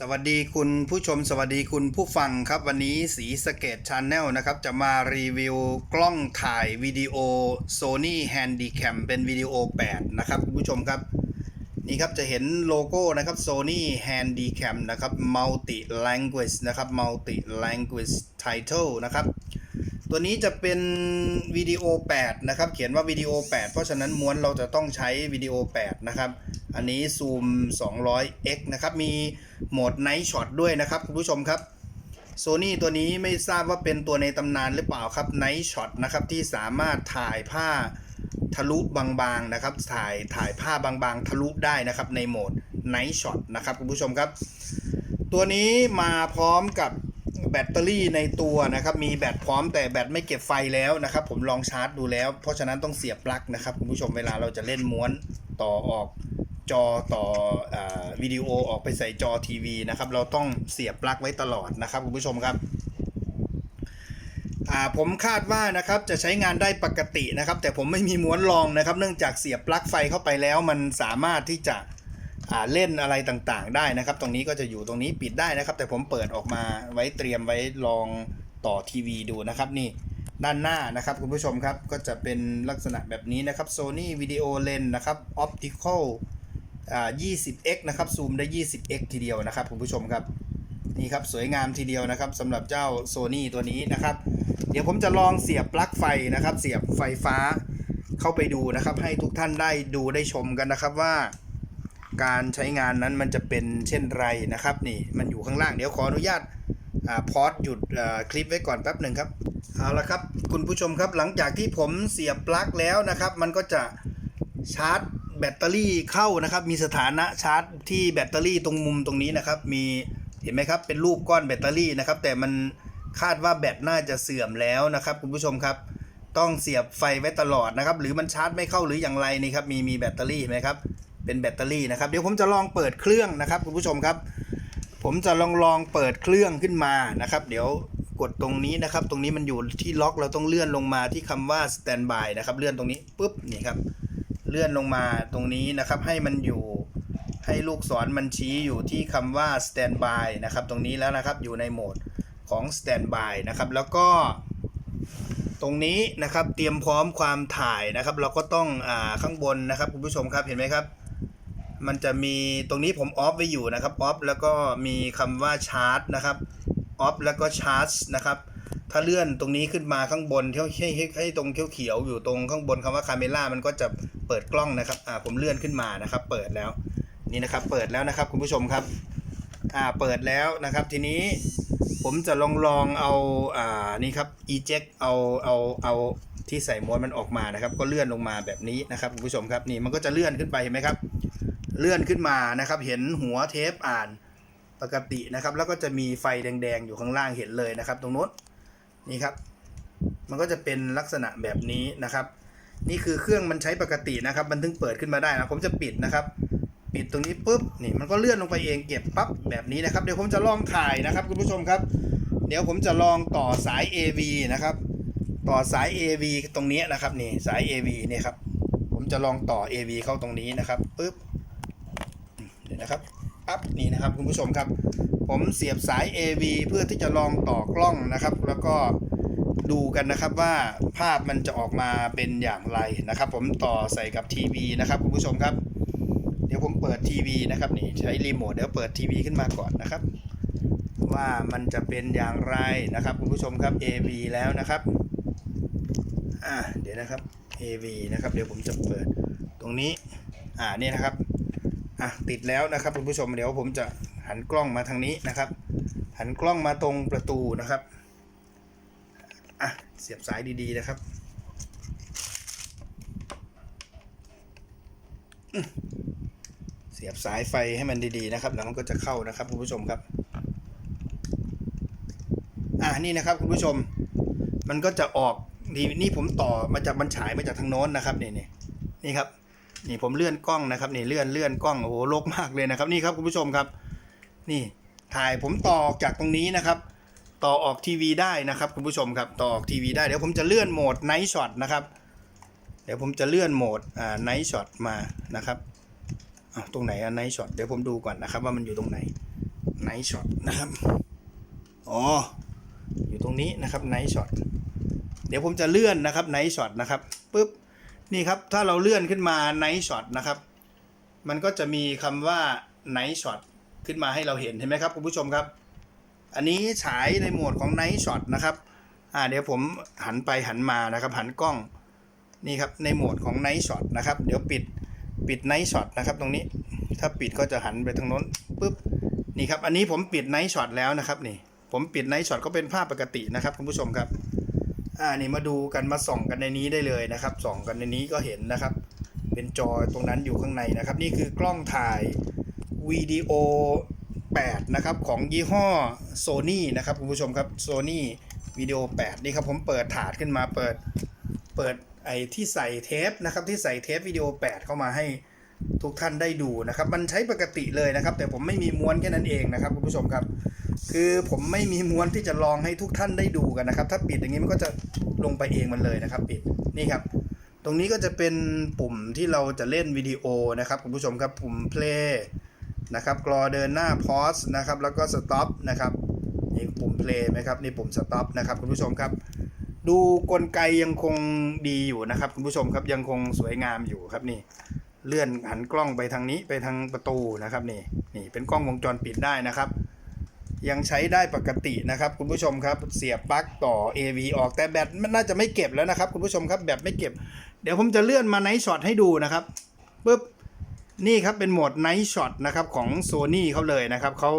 สวัสดีคุณผู้ชมสวัสดีคุณผู้ฟังครับ วันนี้สีสเกตชาแนลนะครับ จะมารีวิวกล้องถ่ายวิดีโอ Sony Handycam เป็นวิดีโอ 8 นะครับคุณผู้ชมครับ นี่ครับจะเห็นโลโก้นะครับ Sony Handycam นะครับ Multi Language นะครับ Multi Language Title นะครับ ตัวนี้จะเป็นวิดีโอ 8 นะครับ เขียนว่าวิดีโอ 8 เพราะฉะนั้นม้วนเราจะต้องใช้วิดีโอ 8 นะครับ อันนี้ซูม 200x นะครับมี โหมด Night Shot ด้วยนะครับคุณผู้ชมครับโซนี่ตัวนี้ไม่ทราบว่าเป็นตัวในตำนานหรือเปล่าครับ Night Shot นะครับที่สามารถถ่ายผ้าทะลุบางๆนะครับ ถ่ายถ่ายผ้าบางๆ ทะลุได้นะครับในโหมด Night Shot นะครับคุณผู้ชมครับ ตัวนี้มาพร้อมกับแบตเตอรี่ในตัวนะครับ มีแบตพร้อมแต่แบตไม่เก็บไฟแล้วนะครับ ผมลองชาร์จดูแล้ว เพราะฉะนั้นต้องเสียบปลั๊กนะครับคุณผู้ชมเวลาเราจะเล่นม้วนต่อออก จอต่ออวิดีโอออกไปใส่จอทีวีนะครับ เราต้องเสียบปลั๊กไว้ตลอดนะครับคุณผู้ชมครับผมคาดว่านะครับจะใช้งานได้ปกตินะครับ แต่ผมไม่มีม้วนรองนะครับ เนื่องจากเสียบปลั๊กไฟเข้าไปแล้ว มันสามารถที่จะเล่นอะไรต่างๆ ได้นะครับ ตรงนี้ก็จะอยู่ตรงนี้ปิดได้นะครับ แต่ผมเปิดออกมาไว้เตรียมไว้ลองต่อทีวีดูนะครับนี่ด้านหน้านะครับคุณผู้ชมครับก็จะเป็นลักษณะแบบนี้นะครับ Sony Video Lens นะครับ Optical อ่า 20x นะครับซูมได้ 20x ทีเดียวนะครับคุณผู้ชมครับนี่ครับสวยงามทีเดียวนะครับสำหรับเจ้า Sony ตัวนี้นะครับ เดี๋ยวผมจะลองเสียบปลั๊กไฟนะครับ เสียบไฟฟ้าเข้าไปดูนะครับ ให้ทุกท่านได้ดูได้ชมกันนะครับว่า การใช้งานนั้นมันจะเป็นเช่นไรนะครับ นี่มันอยู่ข้างล่างเดี๋ยวขออนุญาตพอดหยุดคลิปไว้ก่อนแป๊บหนึ่งครับเอาละครับ คุณผู้ชมครับหลังจากที่ผมเสียบปลั๊กแล้วนะครับ มันก็จะชาร์จ แบตเตอรี่เข้านะครับ มีสถานะชาร์จที่แบตเตอรี่ตรงมุมตรงนี้นะครับ มีเห็นไหมครับ เป็นรูปก้อนแบตเตอรี่นะครับ แต่มันคาดว่าแบตน่าจะเสื่อมแล้วนะครับ คุณผู้ชมครับ ต้องเสียบไฟไว้ตลอดนะครับ หรือมันชาร์จไม่เข้าหรืออย่างไรนี่ครับ มีมีแบตเตอรี่เห็นไหมครับ เป็นแบตเตอรี่นะครับ เดี๋ยวผมจะลองเปิดเครื่องนะครับ คุณผู้ชมครับ ผมจะลองลองเปิดเครื่องขึ้นมานะครับ เดี๋ยวกดตรงนี้นะครับ ตรงนี้มันอยู่ที่ล็อกเราต้องเลื่อนลงมาที่คำว่า standby นะครับ เลื่อนตรงนี้ปุ๊บนี่ครับ เลื่อนลงมาตรงนี้นะครับ ให้มันอยู่ให้ลูกศรมันชี้อยู่ที่คำว่า standby นะครับ ตรงนี้แล้วนะครับอยู่ในโหมดของ standby นะครับ แล้วก็ ตรงนี้นะครับเตรียมพร้อมความถ่ายนะครับ เราก็ต้องอ่าข้างบนนะครับคุณผู้ชมครับเห็นไหมครับ มันจะมีตรงนี้ผมออฟไว้อยู่นะครับออฟแล้วก็มีคำว่าชาร์จนะครับออฟแล้วก็ชาร์จนะครับ ถ้าเลื่อนตรงนี้ขึ้นมาข้างบนให้ให้ให้ให้ตรงเขียวๆอยู่ตรงข้างบนคำว่าคาเมล่ามันก็จะเปิดกล้องนะครับอ่าผมเลื่อนขึ้นมานะครับ เปิดแล้วนี่นะครับ เปิดแล้วนะครับคุณผู้ชมครับอ่าเปิดแล้วนะครับ ทีนี้ผมจะลองลองเอาอ่านี่ครับ eject เอาเอาเอาที่ใส่ม้วนมันออกมานะครับ ก็เลื่อนลงมาแบบนี้นะครับคุณผู้ชมครับนี่มันก็จะเลื่อนขึ้นไปเห็นไหมครับ เลื่อนขึ้นมานะครับ เห็นหัวเทปอ่านปกตินะครับ แล้วก็จะมีไฟแดงๆอยู่ข้างล่างเห็นเลยนะครับ ตรงนู้น นี่ครับ มันก็จะเป็นลักษณะแบบนี้นะครับ นี่คือเครื่องมันใช้ปกตินะครับ มันถึงเปิดขึ้นมาได้นะผมจะปิดนะครับ ปิดตรงนี้ปุ๊บนี่มันก็เลื่อนลงไปเองเก็บปั๊บแบบนี้นะครับ เดี๋ยวผมจะลองถ่ายนะครับคุณผู้ชมครับ เดี๋ยวผมจะลองต่อสาย AV นะครับ ต่อสาย AV ตรงนี้นะครับนี่สาย AV เนี่ยครับ ผมจะลองต่อ AV เข้าตรงนี้นะครับปุ๊บเดี๋ยวนะครับ ปั๊บนี่นะครับคุณผู้ชมครับ ผมเสียบสาย AV เพื่อที่จะลองต่อกล้องนะครับ แล้วก็ดูกันนะครับว่าภาพมันจะออกมาเป็นอย่างไรนะครับ ผมต่อใส่กับทีวีนะครับคุณผู้ชมครับ เดี๋ยวผมเปิดทีวีนะครับนี่ใช้รีโมทเดี๋ยวเปิดทีวีขึ้นมาก่อนนะครับ ว่ามันจะเป็นอย่างไรนะครับคุณผู้ชมครับ AV แล้วนะครับอ่าเดี๋ยวนะครับ AV นะครับ เดี๋ยวผมจะเปิดตรงนี้อ่านี่นะครับ อะติดแล้วนะครับคุณผู้ชมเดี๋ยวผมจะหันกล้องมาทางนี้นะครับ หันกล้องมาตรงประตูนะครับอะเสียบสายดีๆนะครับเสียบสายไฟให้มันดีๆนะครับแล้วมันก็จะเข้านะครับคุณผู้ชมครับอะนี่นะครับคุณผู้ชม มันก็จะออกนี่นี่ผมต่อมาจากบันฉายมาจากทางโน้นนะครับนี่นี่นี่ครับ นี่ผมเลื่อนกล้องนะครับนี่เลื่อนเลื่อนกล้องโอ้โหโลกมากเลยนะครับนี่ครับคุณผู้ชมครับ นี่ถ่ายผมต่อออกจากตรงนี้นะครับ ต่อออกทีวีได้นะครับคุณผู้ชมครับต่อออกทีวีได้เดี๋ยวผมจะเลื่อนโหมดไนท์ช็อตนะครับเดี๋ยวผมจะเลื่อนโหมดอ่าไนท์ช็อตมานะครับอ้าวตรงไหนอะไนท์ช็อตเดี๋ยวผมดูก่อนนะครับ ว่ามันอยู่ตรงไหนไนท์ช็อตนะครับอ๋ออยู่ตรงนี้นะครับไนท์ช็อตเดี๋ยวผมจะเลื่อนนะครับไนท์ช็อตนะครับปุ๊บ นี่ครับ ถ้าเราเลื่อนขึ้นมาไนท์ช็อตนะครับ มันก็จะมีคำว่าไนท์ช็อตขึ้นมาให้เราเห็นเห็นไหมครับคุณผู้ชมครับ อันนี้ฉายในโหมดของไนท์ช็อตนะครับอ่าเดี๋ยวผมหันไปหันมานะครับ หันกล้องนี่ครับในโหมดของไนท์ช็อตนะครับ เดี๋ยวปิดปิดไนท์ช็อตนะครับ ตรงนี้ถ้าปิดก็จะหันไปทางโน้นปุ๊บนี่ครับ อันนี้ผมปิดไนท์ช็อตแล้วนะครับนี่ผมปิดไนท์ช็อตก็เป็นภาพปกตินะครับคุณผู้ชมครับ อ่านี่มาดูกันมาส่องกันในนี้ได้เลยนะครับส่องกันในนี้ก็เห็นนะครับ เป็นจอตรงนั้นอยู่ข้างในนะครับ นี่คือกล้องถ่ายวิดีโอ8นะครับของยี่ห้อ Sony นะครับคุณผู้ชมครับ Sony วิดีโอ8นี่ครับผมเปิดถาดขึ้นมาเปิดเปิดไอ้ที่ใส่เทปนะครับที่ใส่เทปวิดีโอ 8 เข้ามาให้ทุกท่านได้ดูนะครับ มันใช้ปกติเลยนะครับ แต่ผมไม่มีม้วนแค่นั้นเองนะครับคุณผู้ชมครับ คือผมไม่มีม้วนที่จะลองให้ทุกท่านได้ดูกันนะครับ ถ้าปิดอย่างนี้มันก็จะลงไปเองมันเลยนะครับ ปิดนี่ครับ ตรงนี้ก็จะเป็นปุ่มที่เราจะเล่นวิดีโอนะครับคุณผู้ชมครับปุ่ม play นะครับกรอเดินหน้า pause นะครับแล้วก็ stop นะครับนี่ปุ่ม play ไหมครับนี่ปุ่ม stop นะครับคุณผู้ชมครับ ดูกลไกยังคงดีอยู่นะครับคุณผู้ชมครับยังคงสวยงามอยู่ครับนี่เลื่อนหันกล้องไปทางนี้ไปทางประตูนะครับนี่นี่เป็นกล้องวงจรปิดได้นะครับ ยังใช้ได้ปกตินะครับ คุณผู้ชมครับเสียบปลั๊กต่อ AV ออกแต่แบตมันน่าจะไม่เก็บแล้วนะครับ คุณผู้ชมครับแบตไม่เก็บ เดี๋ยวผมจะเลื่อนมาไนท์ช็อตให้ดูนะครับปุ๊บนี่ครับเป็นโหมดไนท์ช็อตนะครับของ Sony เขาเลยนะครับเขา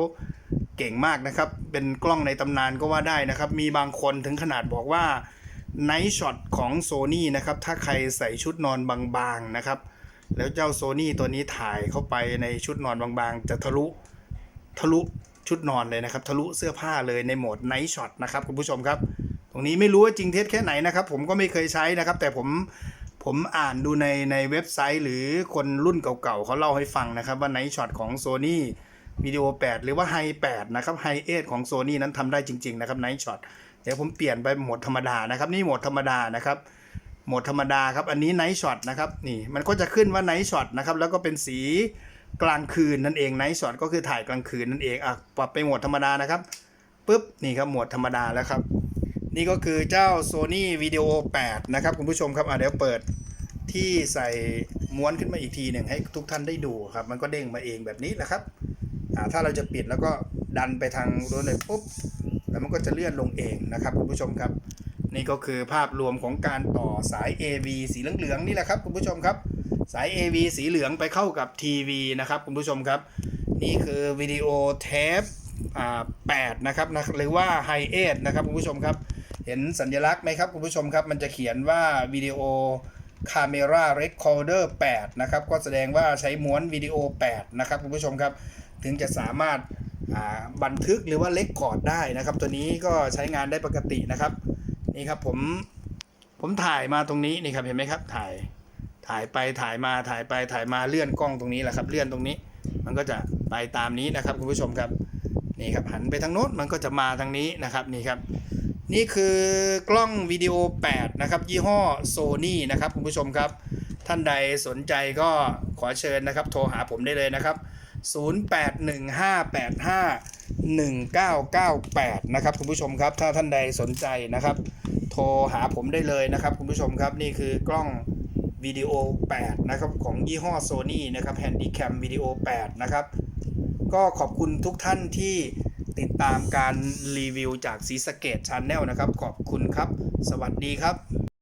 เก่งมากนะครับ เป็นกล้องในตำนานก็ว่าได้นะครับ มีบางคนถึงขนาดบอกว่าไนท์ช็อตของ Sony นะครับ ถ้าใครใส่ชุดนอนบางๆนะครับ แล้วเจ้า Sony ตัวนี้ถ่ายเข้าไปในชุดนอนบางๆ จะทะลุทะลุ ชุดนอนเลยนะครับ ทะลุเสื้อผ้าเลยในโหมดไนท์ช็อตนะครับคุณผู้ชมครับ ตรงนี้ไม่รู้ว่าจริงเท็จแค่ไหนนะครับ ผมก็ไม่เคยใช้นะครับ แต่ผมผมอ่านดูในในเว็บไซต์ หรือคนรุ่นเก่าๆเขาเล่าให้ฟังนะครับ ว่าไนท์ช็อตของ Sony วิดีโอ 8 หรือว่าไฮ8นะครับไฮเอของ Sony นั้นทำได้จริง ๆ นะครับไนท์ช็อตเดี๋ยวผมเปลี่ยนไปโหมดธรรมดานะครับ นี่โหมดธรรมดานะครับโหมดธรรมดาครับ อันนี้ไนท์ช็อตนะครับ นี่ มันก็จะขึ้นว่าไนท์ช็อตนะครับ แล้วก็เป็นสี กลางคืนนั่นเองไนท์ช็อตก็คือถ่ายกลางคืนนั่นเองอะปรับไปโหมดธรรมดานะครับปุ๊บนี่ครับโหมดธรรมดาแล้วครับ นี่ก็คือเจ้า Sony Video 8 นะครับ คุณผู้ชมครับอะเดี๋ยวเปิดที่ใส่ม้วนขึ้นมาอีกทีหนึ่งให้ทุกท่านได้ดูครับ มันก็เด้งมาเองแบบนี้แหละครับอ่าถ้าเราจะปิดแล้วก็ดันไปทางโดนเลยปุ๊บแล้วมันก็จะเลื่อนลงเองนะครับคุณผู้ชมครับ นี่ก็คือภาพรวมของการต่อสาย AV สีเหลืองๆนี่แหละครับคุณผู้ชมครับ สาย AV สีเหลืองไปเข้ากับทีวีนะครับคุณผู้ชมครับ นี่คือวิดีโอเทปอ่า8นะครับนะหรือว่า High 8นะครับคุณผู้ชมครับ เห็นสัญลักษณ์ไหมครับคุณผู้ชมครับ มันจะเขียนว่าวิดีโอ Camera Recorder 8นะครับ ก็แสดงว่าใช้ม้วนวิดีโอ 8 นะครับคุณผู้ชมครับ ถึงจะสามารถาบันทึกหรือว่าเลคคอร์ดได้นะครับ ตัวนี้ก็ใช้งานได้ปกตินะครับ นี่ครับผม ผมถ่ายมาตรงนี้นี่ครับเห็นไหมครับถ่าย ถ่ายไปถ่ายมาถ่ายไปถ่ายมาเลื่อนกล้องตรงนี้แหละครับ เลื่อนตรงนี้ มันก็จะไปตามนี้นะครับคุณผู้ชมครับนี่ครับหันไปทางโน้นมันก็จะมาทางนี้นะครับนี่ครับ นี่คือกล้องวิดีโอ 8 นะครับ ยี่ห้อ Sony นะครับคุณผู้ชมครับ ท่านใดสนใจก็ขอเชิญนะครับ โทรหาผมได้เลยนะครับ 0815851998 นะครับคุณผู้ชมครับ ถ้าท่านใดสนใจนะครับ โทรหาผมได้เลยนะครับคุณผู้ชมครับนี่คือกล้อง วิดีโอ8นะครับของยี่ห้อ Sony นะครับ Handycam วิดีโอ8นะครับก็ขอบคุณทุกท่านที่ติดตามการรีวิวจากสีสเกตชาแนลนะครับ ขอบคุณครับ สวัสดีครับ